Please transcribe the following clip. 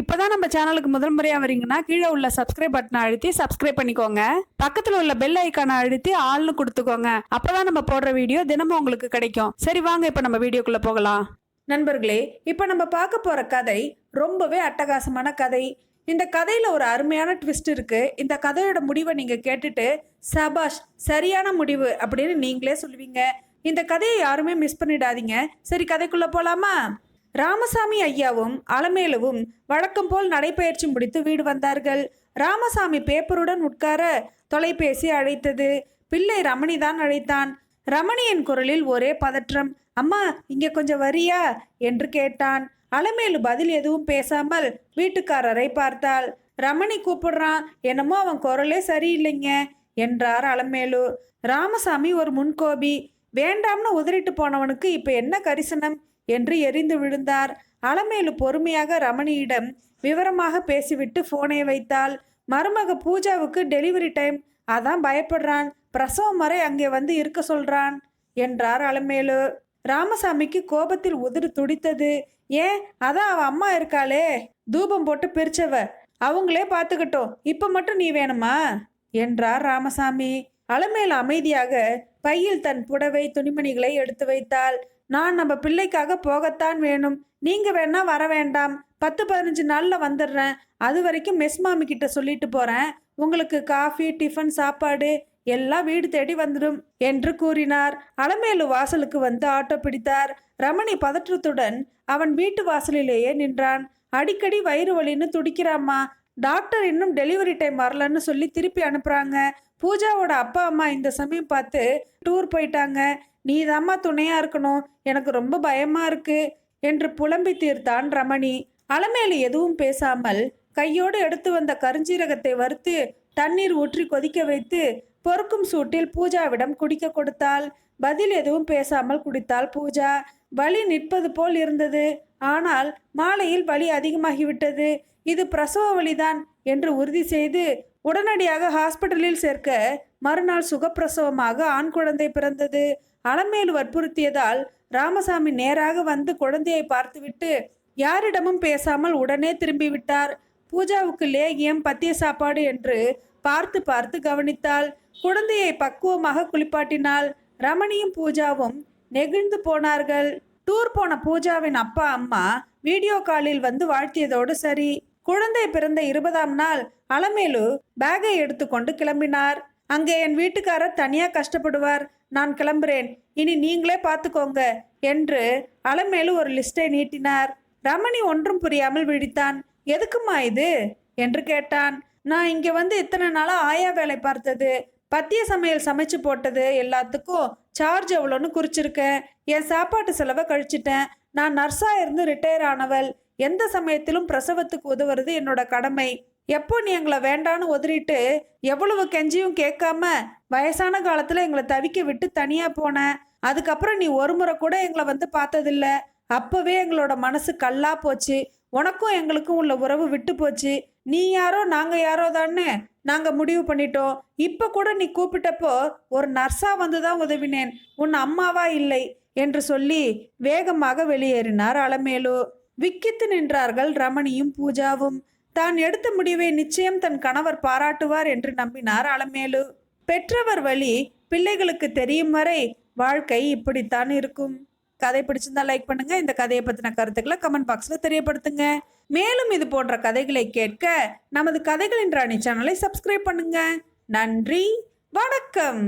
இப்போதான் நம்ம சேனலுக்கு முதல் முறையாக வரீங்கன்னா கீழே உள்ள சப்ஸ்கிரைப் பட்டனை அழுத்தி சப்ஸ்கிரைப் பண்ணிக்கோங்க. பக்கத்தில் உள்ள பெல் ஐக்கானை அழுத்தி ஆள்னு கொடுத்துக்கோங்க. அப்போதான் நம்ம போடுற வீடியோ தினமும் உங்களுக்கு கிடைக்கும். சரி வாங்க இப்போ நம்ம வீடியோக்குள்ளே போகலாம். நண்பர்களே இப்போ நம்ம பார்க்க போகிற கதை ரொம்பவே அட்டகாசமான கதை. இந்த கதையில் ஒரு அருமையான ட்விஸ்ட் இருக்குது இந்த கதையோட முடிவை நீங்கள் கேட்டுட்டு சபாஷ் சரியான முடிவு அப்படின்னு நீங்களே சொல்லுவீங்க. இந்த கதையை யாருமே மிஸ் பண்ணிடாதீங்க. சரி கதைக்குள்ளே போகலாமா ராமசாமி ஐயாவும் அலமேலுவும் வழக்கம் போல் நடைபயிற்சி முடித்து வீடு வந்தார்கள். ராமசாமி பேப்பருடன் உட்கார தொலைபேசி அழைத்தது. பிள்ளை ரமணி தான் அழைத்தான். ரமணியின் குரலில் ஒரே பதற்றம் அம்மா இங்கே கொஞ்சம் வரியா? என்று கேட்டான். அலமேலு பதில் எதுவும் பேசாமல் வீட்டுக்காரரை பார்த்தாள். ரமணி கூப்பிடுறான். என்னமோ அவன் குரலே சரியில்லைங்க என்றார் அலமேலு. ராமசாமி ஒரு முன்கோபி. வேண்டாம்னு உதறிட்டு போனவனுக்கு இப்போ என்ன கரிசனம்? என்று எரிந்து விழுந்தார். அலமேலு பொறுமையாக ரமணியிடம் விவரமாக பேசிவிட்டு போனை வைத்தாள். மருமக பூஜாவுக்கு டெலிவரி டைம் அதான் பயப்படுறான். பிரசவம் வரை அங்கே வந்து இருக்க சொல்றான் என்றார் அலமேலு. ராமசாமிக்கு கோபத்தில் உதிர் துடித்தது. ஏன்? அதான் அவ அம்மா இருக்காளே. தூபம் போட்டு பிரிச்சவ. அவங்களே பார்த்துக்கிட்டோம். இப்ப மட்டும் நீ வேணுமா? என்றார் ராமசாமி. அலமேல் அமைதியாக பையில் தன் புடவை துணிமணிகளை எடுத்து வைத்தாள். நான் நம்ம பிள்ளைக்காக போகத்தான் வேணும். நீங்க வேணா வர வேண்டாம். பத்து பதினஞ்சு நாள்ல வந்துடுறேன். அது வரைக்கும் மெஸ் மாமி கிட்ட சொல்லிட்டு போறேன். உங்களுக்கு காஃபி டிஃபன் சாப்பாடு எல்லாம் வீடு தேடி வந்துடும் என்று கூறினார். அலமேலு வாசலுக்கு வந்து ஆட்டோ பிடித்தார். ரமணி பதற்றத்துடன் அவன் வீட்டு வாசலிலேயே நின்றான். அடிக்கடி வயிறு வலின்னு துடிக்கிறாம்மா. டாக்டர் இன்னும் டெலிவரி டைம் வரலன்னு சொல்லி திருப்பி அனுப்புறாங்க. பூஜாவோட அப்பா அம்மா இந்த சமயம் பார்த்து டூர் போயிட்டாங்க. நீ துணையா இருக்கணும். எனக்கு ரொம்ப பயமா இருக்கு. என்று புலம்பி தீர்த்தான் ரமணி. அலமேலு எதுவும் பேசாமல் கையோடு எடுத்து வந்த கருஞ்சீரகத்தை வறுத்து தண்ணீர் ஊற்றி கொதிக்க வைத்து பொறுக்கும் சூட்டில் பூஜாவிடம் குடிக்க கொடுத்தாள். பதில் எதுவும் பேசாமல் குடித்தாள் பூஜா. வலி நிற்பது போல் இருந்தது. ஆனால் மாலையில் வலி அதிகமாகிவிட்டது. இது பிரசவ வலிதான் என்று உறுதி செய்து உடனடியாக ஹாஸ்பிட்டலில் சேர்க்க மறுநாள் சுகப்பிரசவமாக ஆண் குழந்தை பிறந்தது. அலமேலு வற்புறுத்தியதால் ராமசாமி நேராக வந்து குழந்தையை பார்த்துவிட்டு யாரிடமும் பேசாமல் உடனே திரும்பிவிட்டார். பூஜாவுக்கு லேகியம் பத்திய சாப்பாடு என்று பார்த்து பார்த்து கவனித்தாள். குழந்தையை பக்குவமாக குளிப்பாட்டினாள். ரமணியும் பூஜாவும் நெகிழ்ந்து போனார்கள். டூர் போன பூஜாவின் அப்பா அம்மா வீடியோ காலில் வந்து வாழ்த்தியதோடு சரி. குழந்தை பிறந்த இருபதாம் நாள் அலமேலு பேகை எடுத்துக்கொண்டு கிளம்பினார். அங்கே என் வீட்டுக்காரர் தனியா கஷ்டப்படுவார். நான் கிளம்புறேன். இனி நீங்களே பார்த்துக்கோங்க என்று அலமேலு ஒரு லிஸ்டை நீட்டினார். ரமணி ஒன்றும் புரியாமல் விழித்தான். எதுக்குமா இது? என்று கேட்டான். நான் இங்கே வந்து இத்தனை நாளா ஆயா வேலை பார்த்தது. பத்திய சமையல் சமைச்சு போட்டது எல்லாத்துக்கும் சார்ஜ் எவ்வளோன்னு குறிச்சிருக்கேன். என் சாப்பாட்டு செலவை கழிச்சிட்டேன். நான் நர்ஸாக இருந்து ரிட்டையர் ஆனவள். எந்த சமயத்திலும் பிரசவத்துக்கு உதவுறது என்னோட கடமை. எப்போ நீ எங்களை வேண்டான்னு உதறிட்டு எவ்வளவு கெஞ்சியும் கேட்காம வயசான காலத்துல எங்களை தவிக்க விட்டு தனியா போன அதுக்கப்புறம் நீ ஒரு முறை கூட எங்களை வந்து பார்த்ததில்ல. அப்பவே எங்களோட மனசு கல்லா போச்சு. உனக்கும் எங்களுக்கும் உள்ள உறவு விட்டு போச்சு. நீ யாரோ நாங்க யாரோ தானே நாங்க முடிவு பண்ணிட்டோம். இப்ப கூட நீ கூப்பிட்டப்போ ஒரு நர்ஸா வந்து தான் உதவினேன். உன் அம்மாவா இல்லை? என்று சொல்லி வேகமாக வெளியேறினார் அலமேலு. விக்கித்து நின்றார்கள் ரமணியும் பூஜாவும். தான் எடுத்த முடிவை நிச்சயம் தன் கணவர் பாராட்டுவார் என்று நம்பினார் அலமேலு. பெற்றவர் வழி பிள்ளைகளுக்கு தெரியும் வரை வாழ்க்கை இப்படித்தான் இருக்கும். கதை பிடிச்சிருந்தா லைக் பண்ணுங்க. இந்த கதையை பத்தின கருத்துக்களை கமெண்ட் பாக்ஸ்ல தெரியப்படுத்துங்க. மேலும் இது போன்ற கதைகளை கேட்க நமது கதைகளின் ராணி சேனலை சப்ஸ்கிரைப் பண்ணுங்க. நன்றி. வணக்கம்.